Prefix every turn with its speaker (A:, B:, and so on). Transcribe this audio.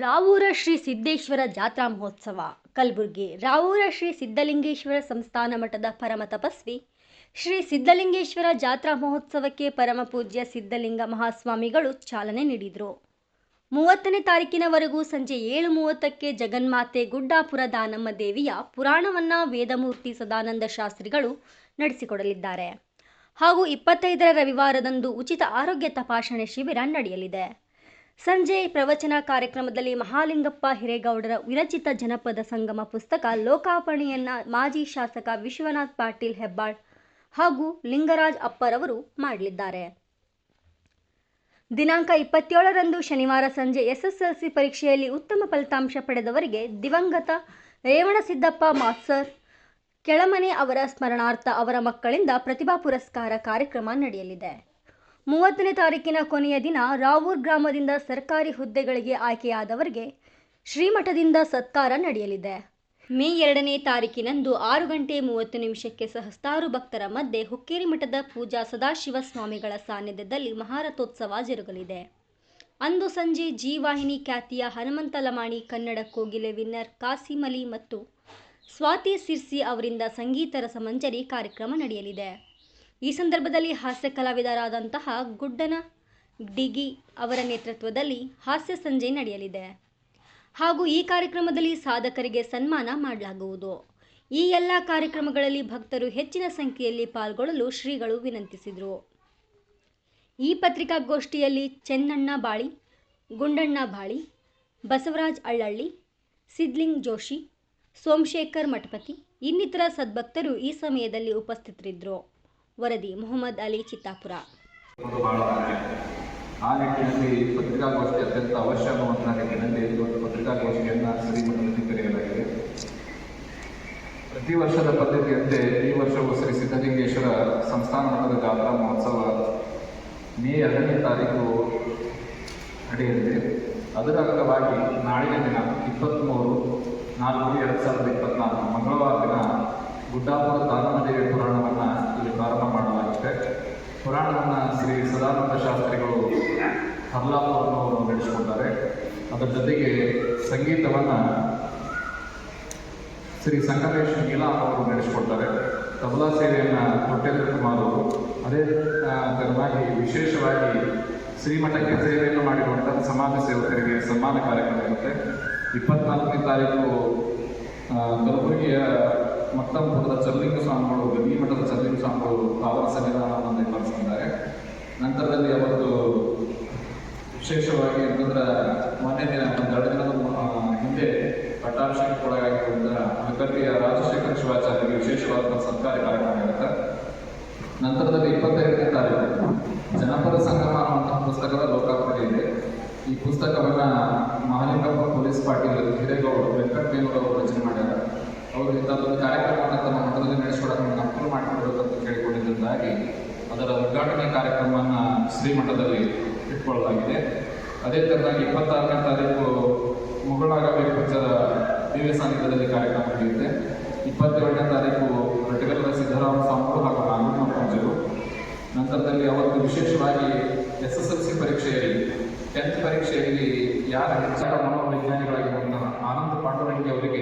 A: ರಾವೂರ ಶ್ರೀ ಸಿದ್ದೇಶ್ವರ ಜಾತ್ರಾ ಮಹೋತ್ಸವ, ಕಲಬುರಗಿ. ರಾವೂರ ಶ್ರೀ ಸಿದ್ಧಲಿಂಗೇಶ್ವರ ಸಂಸ್ಥಾನ ಮಠದ ಪರಮ ತಪಸ್ವಿ. ಶ್ರೀ ಸಿದ್ಧಲಿಂಗೇಶ್ವರ ಜಾತ್ರಾ ಮಹೋತ್ಸವಕ್ಕೆ ಪರಮ ಪೂಜ್ಯ ಸಿದ್ಧಲಿಂಗ ಮಹಾಸ್ವಾಮಿಗಳು ಚಾಲನೆ ನೀಡಿದರು. ಮೂವತ್ತನೇ ತಾರೀಕಿನವರೆಗೂ ಸಂಜೆ ಏಳು ಮೂವತ್ತಕ್ಕೆ ಜಗನ್ಮಾತೆ ಗುಡ್ಡಾಪುರ ದಾನಮ್ಮ ದೇವಿಯ ಪುರಾಣವನ್ನ ವೇದಮೂರ್ತಿ ಸದಾನಂದ ಶಾಸ್ತ್ರಿಗಳು ನಡೆಸಿಕೊಡಲಿದ್ದಾರೆ. ಹಾಗೂ ಇಪ್ಪತ್ತೈದರ ರವಿವಾರದಂದು ಉಚಿತ ಆರೋಗ್ಯ ತಪಾಸಣೆ ಶಿಬಿರ ನಡೆಯಲಿದೆ. ಸಂಜೆ ಪ್ರವಚನ ಕಾರ್ಯಕ್ರಮದಲ್ಲಿ ಮಹಾಲಿಂಗಪ್ಪ ಹಿರೇಗೌಡರ ವಿರಚಿತ ಜನಪದ ಸಂಗಮ ಪುಸ್ತಕ ಲೋಕಾರ್ಪಣೆಯನ್ನ ಮಾಜಿ ಶಾಸಕ ವಿಶ್ವನಾಥ್ ಪಾಟೀಲ್ ಹೆಬ್ಬಾಳ್ ಹಾಗೂ ಲಿಂಗರಾಜ್ ಅಪ್ಪರವರು ಮಾಡಲಿದ್ದಾರೆ. ದಿನಾಂಕ ಇಪ್ಪತ್ತೇಳರಂದು ಶನಿವಾರ ಸಂಜೆ ಎಸ್ಎಸ್ಎಲ್ಸಿ ಪರೀಕ್ಷೆಯಲ್ಲಿ ಉತ್ತಮ ಫಲಿತಾಂಶ ಪಡೆದವರಿಗೆ ದಿವಂಗತ ರೇವಣಸಿದ್ದಪ್ಪ ಮಾಸ್ಟರ್ ಕೆಳಮನೆ ಅವರ ಸ್ಮರಣಾರ್ಥ ಅವರ ಮಕ್ಕಳಿಂದ ಪ್ರತಿಭಾ ಪುರಸ್ಕಾರ ಕಾರ್ಯಕ್ರಮ ನಡೆಯಲಿದೆ. ಮೂವತ್ತನೇ ತಾರೀಕಿನ ಕೊನೆಯ ದಿನ ರಾವೂರ್ ಗ್ರಾಮದಿಂದ ಸರ್ಕಾರಿ ಹುದ್ದೆಗಳಿಗೆ ಆಯ್ಕೆಯಾದವರಿಗೆ ಶ್ರೀಮಠದಿಂದ ಸತ್ಕಾರ ನಡೆಯಲಿದೆ. ಮೇ ಎರಡನೇ ತಾರೀಕಿನಂದು ಆರು ಗಂಟೆ ಮೂವತ್ತು ನಿಮಿಷಕ್ಕೆ ಸಹಸ್ರಾರು ಭಕ್ತರ ಮಧ್ಯೆ ಹುಕ್ಕೇರಿ ಮಠದ ಪೂಜಾ ಸದಾಶಿವ ಸ್ವಾಮಿಗಳ ಸಾನ್ನಿಧ್ಯದಲ್ಲಿ ಮಹಾರಥೋತ್ಸವ ಜರುಗಲಿದೆ. ಅಂದು ಸಂಜೆ ಜೀವಾಹಿನಿ ಖ್ಯಾತಿಯ ಹನುಮಂತ ಲಮಾಣಿ, ಕನ್ನಡ ಕೋಗಿಲೆ ವಿನ್ನರ್, ಕಾಸಿಮಲಿ ಮತ್ತು ಸ್ವಾತಿ ಸಿರ್ಸಿ ಅವರಿಂದ ಸಂಗೀತ ರಸಮಂಜರಿ ಕಾರ್ಯಕ್ರಮ ನಡೆಯಲಿದೆ. ಈ ಸಂದರ್ಭದಲ್ಲಿ ಹಾಸ್ಯ ಕಲಾವಿದರಾದಂತಹ ಗುಡ್ಡನ ಡಿಗಿ ಅವರ ನೇತೃತ್ವದಲ್ಲಿ ಹಾಸ್ಯ ಸಂಜೆ ನಡೆಯಲಿದೆ. ಹಾಗೂ ಈ ಕಾರ್ಯಕ್ರಮದಲ್ಲಿ ಸಾಧಕರಿಗೆ ಸನ್ಮಾನ ಮಾಡಲಾಗುವುದು. ಈ ಎಲ್ಲ ಕಾರ್ಯಕ್ರಮಗಳಲ್ಲಿ ಭಕ್ತರು ಹೆಚ್ಚಿನ ಸಂಖ್ಯೆಯಲ್ಲಿ ಪಾಲ್ಗೊಳ್ಳಲು ಶ್ರೀಗಳು ವಿನಂತಿಸಿದರು. ಈ ಪತ್ರಿಕಾಗೋಷ್ಠಿಯಲ್ಲಿ ಚೆನ್ನಣ್ಣ ಬಾಳಿ, ಗುಂಡಣ್ಣ ಬಾಳಿ, ಬಸವರಾಜ್ ಅಳ್ಳಳ್ಳಿ, ಸಿದ್ಲಿಂಗ್ ಜೋಶಿ, ಸೋಮಶೇಖರ್ ಮಠಪತಿ ಇನ್ನಿತರ ಸದ್ಭಕ್ತರು ಈ ಸಮಯದಲ್ಲಿ ಉಪಸ್ಥಿತರಿದ್ದರು. ವರದಿ, ಮೊಹಮ್ಮದ್ ಅಲಿ, ಚಿತ್ತಾಪುರ.
B: ಆ ನಿಟ್ಟಿನಲ್ಲಿ ಪತ್ರಿಕಾಗೋಷ್ಠಿ ಅತ್ಯಂತ ಅವಶ್ಯ ಅನ್ನುವಂಥ ನಿಟ್ಟಿನಲ್ಲಿ ಇವತ್ತು ಪತ್ರಿಕಾಗೋಷ್ಠಿಯನ್ನು ಶ್ರೀಮಠದಲ್ಲಿ ಕರೆಯಲಾಗಿದೆ ಪ್ರತಿ ವರ್ಷದ ಪದ್ಧತಿಯಂತೆ ಈ ವರ್ಷವೂ ಶ್ರೀ ಸಿದ್ಧಲಿಂಗೇಶ್ವರ ಸಂಸ್ಥಾನ ಮಠದ ಜಾತ್ರಾ ಮಹೋತ್ಸವ ಮೇ ಎರಡನೇ ತಾರೀಕು ನಡೆಯಲಿದೆ ಅದರ ಅಂಗವಾಗಿ ನಾಳಿನ ದಿನ ಇಪ್ಪತ್ತ್ಮೂರು ನಾಲ್ಕು ಎರಡು ಸಾವಿರದ ಇಪ್ಪತ್ನಾಲ್ಕು ಮಂಗಳವಾರ ದಿನ ಗುಡ್ಡಾಪುರ ದಾನಮದೇವಿ ಪುರಾಣವನ್ನು ಇಲ್ಲಿ ಪ್ರಾರಂಭ ಮಾಡಲಾಗಿದೆ ಪುರಾಣವನ್ನು ಶ್ರೀ ಸದಾನಂದ ಶಾಸ್ತ್ರಿಗಳು ಹರ್ಲಾಪವನ್ನು ನಡೆಸಿಕೊಡ್ತಾರೆ ಅದರ ಜೊತೆಗೆ ಸಂಗೀತವನ್ನು ಶ್ರೀ ಸಂಗಮೇಶ್ ನೀಲಾ ಅವರು ನಡೆಸಿಕೊಡ್ತಾರೆ ತಬಲಾ ಸೇವೆಯನ್ನು ಕೊಟ್ಟೇಂದ್ರ ಕುಮಾರ್. ಅವರು ಅದೇ ತರವಾಗಿ ವಿಶೇಷವಾಗಿ ಶ್ರೀಮಠಕ್ಕೆ ಸೇವೆಯನ್ನು ಮಾಡಿರುವಂತಹ ಸಮಾಜ ಸೇವಕರಿಗೆ ಸನ್ಮಾನ ಕಾರ್ಯಕ್ರಮ ಇರುತ್ತೆ. ಇಪ್ಪತ್ನಾಲ್ಕನೇ ತಾರೀಕು ಕಲಬುರಗಿಯ ಮತ್ತಂಪುರದ ಚರ್ಲಿಂಗ ಸ್ವಾಮಿಗಳು ಗವಿ ಮಠದ ಚಲ್ಲಿಂಗ ಸ್ವಾಮಿಗಳು ಪಾವನ ಸಂವಿಧಾನವನ್ನು ನಿರ್ವಹಿಸಿದ್ದಾರೆ ನಂತರದಲ್ಲಿ ಅವತ್ತು ವಿಶೇಷವಾಗಿ ಅಂತಂದ್ರೆ ಮೊನ್ನೆ ದಿನ ಒಂದೆರಡು ದಿನದ ಹಿಂದೆ ಪಟ್ಟಾಭಿಷೇಕಕ್ಕೊಳಗಾಗಿರುವಂತಹ ವಿಕರ್ತಿಯ ರಾಜಶೇಖರ ಶಿವಾಚಾರ್ಯರಿಗೆ ವಿಶೇಷವಾದ ಸರ್ಕಾರಿ ಕಾರ್ಯಕ್ರಮ ಇರುತ್ತೆ ನಂತರದಲ್ಲಿ ಇಪ್ಪತ್ತೈದನೇ ತಾರೀಕು ಜನಪದ ಸಂಗಮ ಅನ್ನುವಂತಹ ಪುಸ್ತಕದ ಲೋಕಾರ್ಪಣೆ ಇದೆ. ಈ ಪುಸ್ತಕವನ್ನ ಮಹಾಲಿಂಗಪ್ಪ ಪೊಲೀಸ್ ಪಾಟೀಲ್ ಹಿರೇಗೌಡರು ವೆಂಕಟಮೇನೂರು ಅವರು ರಚನೆ ಮಾಡ್ಯಾರ. ಅದರ ಉದ್ಘಾಟನೆ ಕಾರ್ಯಕ್ರಮವನ್ನು ಶ್ರೀಮಠದಲ್ಲಿ ಇಟ್ಕೊಳ್ಳಲಾಗಿದೆ. ಅದೇ ಥರವಾಗಿ ಇಪ್ಪತ್ತಾರನೇ ತಾರೀಕು ಮುಗಳಾಗಬೇಕು ಪಕ್ಷದ ದಿವ್ಯ ಸಾನ್ನಿಧ್ಯದಲ್ಲಿ ಕಾರ್ಯಕ್ರಮ ನಡೆಯುತ್ತೆ. ಇಪ್ಪತ್ತೇಳನೇ ತಾರೀಕು ರಟಗಲ್ಲದ ಸಿದ್ದರಾಮ ಸ್ವಾಮಿಗಳು ಹಾಗೂ ನಾಗಮ್ಮ ಪೂಜರು ನಂತರದಲ್ಲಿ ಅವತ್ತು ವಿಶೇಷವಾಗಿ ಎಸ್ ಎಸ್ ಎಲ್ ಸಿ ಪರೀಕ್ಷೆಯಲ್ಲಿ ಟೆಂತ್ ಪರೀಕ್ಷೆಯಲ್ಲಿ ಯಾರು ಹೆಚ್ಚಾದ ಬಂದ ಆನಂದ್ ಪಾಂಡುರಂಗಿ ಅವರಿಗೆ